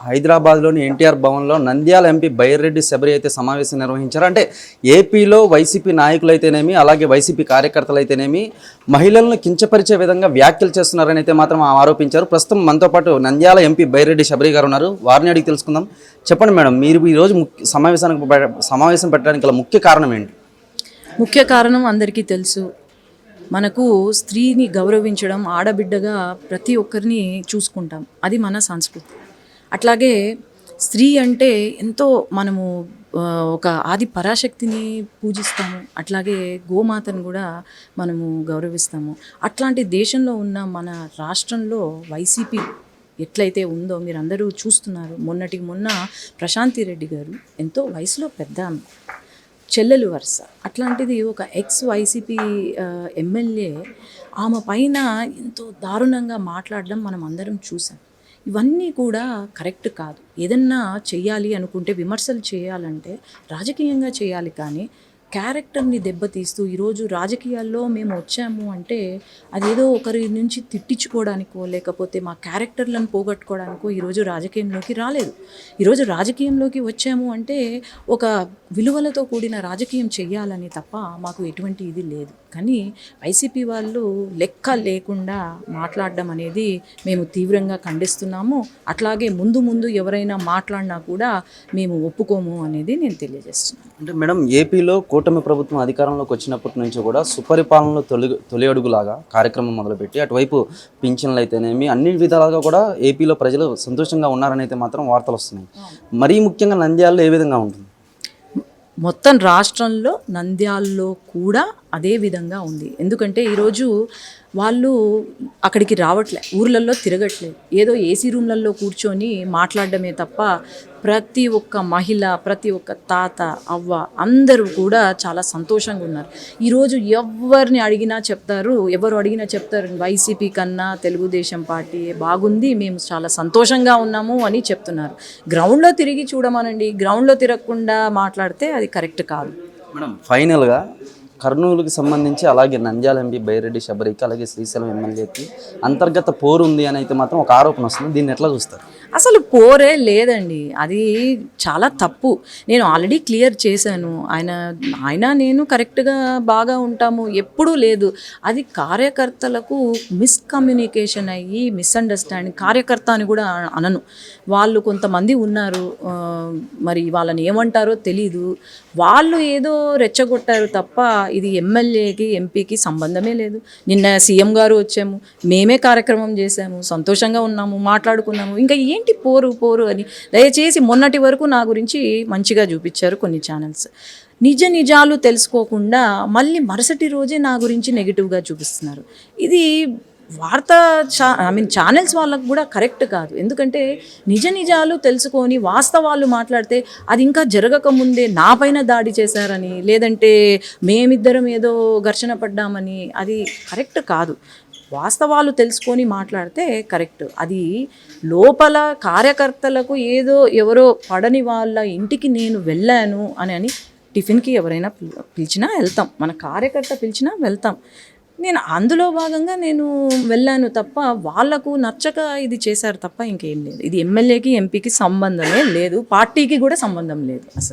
హైదరాబాద్లోని ఎన్టీఆర్ భవన్లో నంద్యాల ఎంపీ బైరెడ్డి శబరి అయితే సమావేశం నిర్వహించారు. అంటే ఏపీలో వైసీపీ నాయకులు అయితేనేమి అలాగే వైసీపీ కార్యకర్తలు అయితేనేమి మహిళలను కించపరిచే విధంగా వ్యాఖ్యలు చేస్తున్నారని అయితే మాత్రం ఆరోపించారు. ప్రస్తుతం మనతో పాటు నంద్యాల ఎంపీ బైరెడ్డి శబరి గారు ఉన్నారు. వారిని అడిగి తెలుసుకుందాం. చెప్పండి మేడం మీరు ఈరోజు ముఖ్య సమావేశానికి సమావేశం పెట్టడానికి గల ముఖ్య కారణం ఏంటి? ముఖ్య కారణం అందరికీ తెలుసు. మనకు స్త్రీని గౌరవించడం ఆడబిడ్డగా ప్రతి ఒక్కరిని చూసుకుంటాం. అది మన సంస్కృతి. అట్లాగే స్త్రీ అంటే ఎంతో మనము ఒక ఆది పరాశక్తిని పూజిస్తాము. అట్లాగే గోమాతను కూడా మనము గౌరవిస్తాము. అట్లాంటి దేశంలో ఉన్న మన రాష్ట్రంలో వైసీపీ ఎట్లయితే ఉందో మీరందరూ చూస్తున్నారు. మొన్నటికి మొన్న ప్రశాంతి రెడ్డి గారు ఎంతో వయసులో పెద్ద చెల్లెలు వరుస. అట్లాంటిది ఒక ఎక్స్ వైసీపీ ఎమ్మెల్యే ఆమె పైన ఎంతో దారుణంగా మాట్లాడడం మనం అందరం చూసాం. ఇవన్నీ కూడా కరెక్ట్ కాదు. ఏదన్నా చేయాలి అనుకుంటే విమర్శలు చేయాలంటే రాజకీయంగా చేయాలి కానీ క్యారెక్టర్ని దెబ్బతీస్తూ ఈరోజు రాజకీయాల్లో మేము వచ్చాము అంటే అదేదో ఒకరి నుంచి తిట్టించుకోవడానికో లేకపోతే మా క్యారెక్టర్లను పోగొట్టుకోవడానికో ఈరోజు రాజకీయంలోకి రాలేదు. ఈరోజు రాజకీయంలోకి వచ్చాము అంటే ఒక విలువలతో కూడిన రాజకీయం చెయ్యాలని తప్ప మాకు ఎటువంటి ఇది లేదు. కానీ వైసీపీ వాళ్ళు లెక్క లేకుండా మాట్లాడడం అనేది మేము తీవ్రంగా ఖండిస్తున్నాము. అట్లాగే ముందు ముందు ఎవరైనా మాట్లాడినా కూడా మేము ఒప్పుకోము అనేది నేను తెలియజేస్తున్నాను. అంటే మేడం ఏపీలో కూటమి ప్రభుత్వం అధికారంలోకి వచ్చినప్పటి నుంచి కూడా సుపరిపాలనలో తొలి తొలి అడుగులాగా కార్యక్రమం మొదలుపెట్టి అటువైపు పింఛన్లు అయితేనేమి అన్ని విధాలుగా కూడా ఏపీలో ప్రజలు సంతోషంగా ఉన్నారని అయితే మాత్రం వార్తలు వస్తున్నాయి. మరీ ముఖ్యంగా నంద్యాలలో ఏ విధంగా ఉంటుంది? మొత్తం రాష్ట్రంలో నంద్యాలలో కూడా అదే విధంగా ఉంది. ఎందుకంటే ఈరోజు వాళ్ళు అక్కడికి రావట్లే ఊర్లలో తిరగట్లేదు. ఏదో ఏసీ రూమ్లలో కూర్చొని మాట్లాడడమే తప్ప ప్రతి ఒక్క మహిళ ప్రతి ఒక్క తాత అవ్వ అందరూ కూడా చాలా సంతోషంగా ఉన్నారు. ఈరోజు ఎవరిని అడిగినా చెప్తారు ఎవరు అడిగినా చెప్తారు వైసీపీ కన్నా తెలుగుదేశం పార్టీ బాగుంది మేము చాలా సంతోషంగా ఉన్నాము అని చెప్తున్నారు. గ్రౌండ్లో తిరిగి చూడమనండి. గ్రౌండ్లో తిరగకుండా మాట్లాడితే అది కరెక్ట్ కాదు. మేడం ఫైనల్గా కర్నూలుకి సంబంధించి అలాగే నంద్యాల ఎంపీ బైరెడ్డి శబరికి అలాగే శ్రీశైలం ఎమ్మెల్యేకి అంతర్గత పోరు ఉంది అని అయితే మాత్రం ఒక ఆరోపణ వస్తుంది. దీన్ని ఎట్లా చూస్తారు? అసలు పోరే లేదండి. అది చాలా తప్పు. నేను ఆల్రెడీ క్లియర్ చేశాను. ఆయన ఆయన నేను కరెక్ట్గా బాగా ఉంటాము. ఎప్పుడూ లేదు. అది కార్యకర్తలకు మిస్కమ్యూనికేషన్ అయ్యి మిస్అండర్స్టాండింగ్ కార్యకర్త అని కూడా అనను. వాళ్ళు కొంతమంది ఉన్నారు. మరి వాళ్ళని ఏమంటారో తెలీదు. వాళ్ళు ఏదో రెచ్చగొట్టారు తప్ప ఇది ఎమ్మెల్యేకి ఎంపీకి సంబంధమే లేదు. నిన్న సీఎం గారు వచ్చాము. మేమే కార్యక్రమం చేశాము. సంతోషంగా ఉన్నాము. మాట్లాడుకున్నాము. ఇంకా ఏంటి పోరు పోరు అని. దయచేసి మొన్నటి వరకు నా గురించి మంచిగా చూపించారు కొన్ని ఛానల్స్ నిజ నిజాలు తెలుసుకోకుండా మళ్ళీ మరుసటి రోజే నా గురించి నెగిటివ్గా చూపిస్తున్నారు. ఇది వార్త చా ఐ మీన్ ఛానల్స్ వాళ్ళకు కూడా కరెక్ట్ కాదు. ఎందుకంటే నిజ నిజాలు తెలుసుకొని వాస్తవాలు మాట్లాడితే అది ఇంకా జరగక ముందే నా పైన దాడి చేశారని లేదంటే మేమిద్దరం ఏదో ఘర్షణ పడ్డామని అది కరెక్ట్ కాదు. వాస్తవాలు తెలుసుకొని మాట్లాడితే కరెక్ట్. అది లోపల కార్యకర్తలకు ఏదో ఎవరో పడని వాళ్ళ ఇంటికి నేను వెళ్ళాను అని అని టిఫిన్కి ఎవరైనా పిలిచినా వెళ్తాం. మన కార్యకర్త పిలిచినా వెళ్తాం. నేను అందులో భాగంగా నేను వెళ్ళాను తప్ప వాళ్ళకు నచ్చక ఇది చేశారు తప్ప ఇంకేం లేదు. ఇది ఎమ్మెల్యేకి ఎంపీకి సంబంధమే లేదు. పార్టీకి కూడా సంబంధం లేదు అసలు.